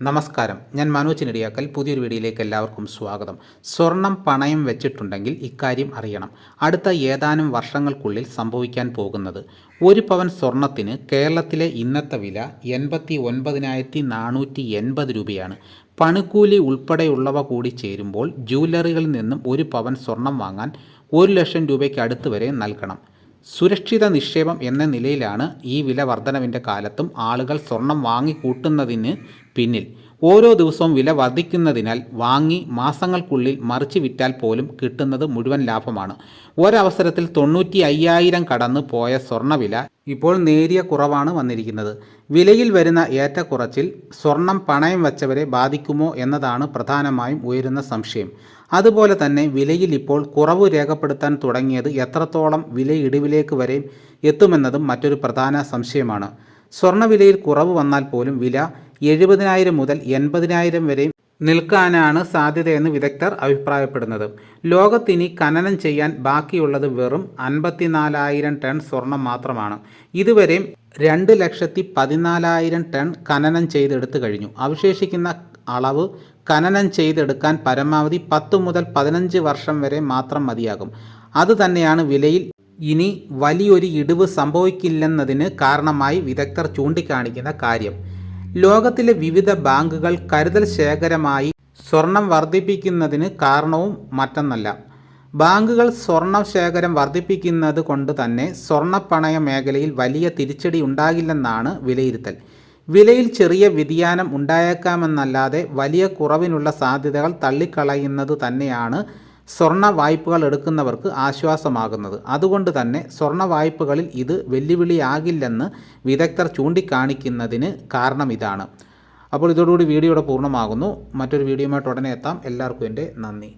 നമസ്കാരം. ഞാൻ മനോജ് നെടിയാക്കൽ പുതിയൊരു വീഡിയോയിലേക്ക് എല്ലാവർക്കും സ്വാഗതം. സ്വർണം പണയം വെച്ചിട്ടുണ്ടെങ്കിൽ ഇക്കാര്യം അറിയണം. അടുത്ത ഏതാനും വർഷങ്ങൾക്കുള്ളിൽ സംഭവിക്കാൻ പോകുന്നത്. ഒരു പവൻ സ്വർണത്തിന് കേരളത്തിലെ ഇന്നത്തെ വില എൺപത്തി ഒൻപതിനായിരത്തി നാനൂറ്റി എൺപത് രൂപയാണ്. പണിക്കൂലി ഉൾപ്പെടെയുള്ളവ കൂടി ചേരുമ്പോൾ ജൂവലറികളിൽ നിന്നും ഒരു പവൻ സ്വർണം വാങ്ങാൻ ഒരു ലക്ഷം രൂപയ്ക്ക് അടുത്ത് വരെ നൽകണം. സുരക്ഷിത നിക്ഷേപം എന്ന നിലയിലാണ് ഈ വില വർധനവിന്റെ കാലത്തും ആളുകൾ സ്വർണം വാങ്ങിക്കൂട്ടുന്നതിന് പിന്നിൽ. ഓരോ ദിവസവും വില വർദ്ധിക്കുന്നതിനാൽ വാങ്ങി മാസങ്ങൾക്കുള്ളിൽ മറിച്ച് വിറ്റാൽ പോലും കിട്ടുന്നത് മുഴുവൻ ലാഭമാണ്. ഒരവസരത്തിൽ തൊണ്ണൂറ്റി അയ്യായിരം കടന്നു പോയ സ്വർണവില ഇപ്പോൾ നേരിയ കുറവാണ് വന്നിരിക്കുന്നത്. വിലയിൽ വരുന്ന ഏറ്റക്കുറച്ചിൽ സ്വർണം പണയം വച്ചവരെ ബാധിക്കുമോ എന്നതാണ് പ്രധാനമായും ഉയരുന്ന സംശയം. അതുപോലെ തന്നെ വിലയിൽ ഇപ്പോൾ കുറവ് രേഖപ്പെടുത്താൻ തുടങ്ങിയത് എത്രത്തോളം വില ഇടിവിലേക്ക് വരെ എത്തുമെന്നതും മറ്റൊരു പ്രധാന സംശയമാണ്. സ്വർണവിലയിൽ കുറവ് വന്നാൽ പോലും വില എഴുപതിനായിരം മുതൽ എൺപതിനായിരം വരെയും നിൽക്കാനാണ് സാധ്യതയെന്ന് വിദഗ്ധർ അഭിപ്രായപ്പെടുന്നത്. ലോകത്തിനി ഖനനം ചെയ്യാൻ ബാക്കിയുള്ളത് വെറും അൻപത്തിനാലായിരം ടൺ സ്വർണം മാത്രമാണ്. ഇതുവരെയും രണ്ട് ലക്ഷത്തി പതിനാലായിരം ടൺ ഖനനം ചെയ്തെടുത്തു കഴിഞ്ഞു. അവശേഷിക്കുന്ന അളവ് ഖനനം ചെയ്തെടുക്കാൻ പരമാവധി പത്ത് മുതൽ പതിനഞ്ച് വർഷം വരെ മാത്രം മതിയാകും. അതുതന്നെയാണ് വിലയിൽ ഇനി വലിയൊരു ഇടിവ് സംഭവിക്കില്ലെന്നതിന് കാരണമായി വിദഗ്ധർ ചൂണ്ടിക്കാണിക്കുന്ന കാര്യം. ലോകത്തിലെ വിവിധ ബാങ്കുകൾ കരുതൽ ശേഖരമായി സ്വർണം വർദ്ധിപ്പിക്കുന്നതിന് കാരണവും മറ്റൊന്നല്ല. ബാങ്കുകൾ സ്വർണ ശേഖരം വർദ്ധിപ്പിക്കുന്നത് കൊണ്ട് തന്നെ സ്വർണപ്പണയ മേഖലയിൽ വലിയ തിരിച്ചടി ഉണ്ടാകില്ലെന്നാണ് വിലയിരുത്തൽ. വിലയിൽ ചെറിയ വ്യതിയാനം ഉണ്ടായേക്കാമെന്നല്ലാതെ വലിയ കുറവിനുള്ള സാധ്യതകൾ തള്ളിക്കളയുന്നത് തന്നെയാണ് സ്വർണ വായ്പകൾ എടുക്കുന്നവർക്ക് ആശ്വാസമാകുന്നത്. അതുകൊണ്ട് തന്നെ സ്വർണ വായ്പകളിൽ ഇത് വെല്ലുവിളിയാകില്ലെന്ന് വിദഗ്ധർ ചൂണ്ടിക്കാണിക്കുന്നതിന് കാരണം ഇതാണ്. അപ്പോൾ ഇതോടുകൂടി വീഡിയോയുടെ പൂർണമാകുന്നു. മറ്റൊരു വീഡിയോയുമായിട്ട് ഉടനെ എത്താം. എല്ലാവർക്കും എന്റെ നന്ദി.